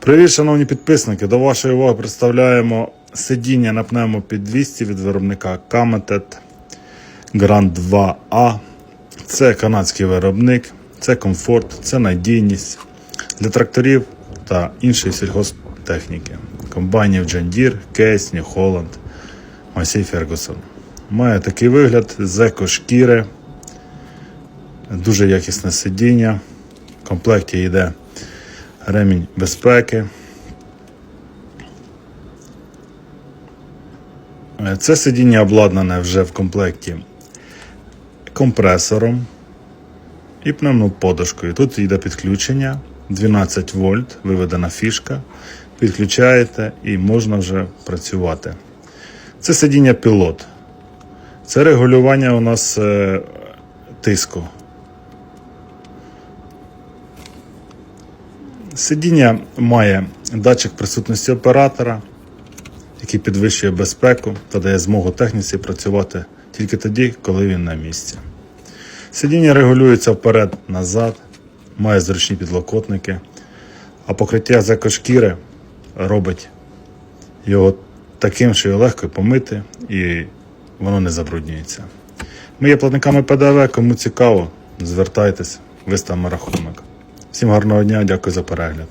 Привіт, шановні підписники! До вашої уваги представляємо сидіння на пневмо під 200 від виробника Kametet Grand 2A. Це канадський виробник, це комфорт, це надійність для тракторів та іншої сільгосптехніки. Комбайнів John Deere, Case, New Holland, Massey Ferguson. Має такий вигляд з екошкіри, дуже якісне сидіння. В комплекті йде ремінь безпеки. Е, Це сидіння обладнане вже в комплекті компресором і пневмою подушкою. Тут йде підключення 12 вольт, виведена фішка. Підключаєте і можна вже працювати. Це сидіння пілот. Це регулювання у нас е, тиску. Сидіння має датчик присутності оператора, який підвищує безпеку та дає змогу техніці працювати тільки тоді, коли він на місці. Сидіння регулюється вперед-назад, має зручні підлокотники, а покриття з екошкіри робить його таким, що його легко помити і воно не забруднюється. Ми є платниками ПДВ, кому цікаво, звертайтесь, виставимо рахунок. Всім гарного дня, дякую за перегляд.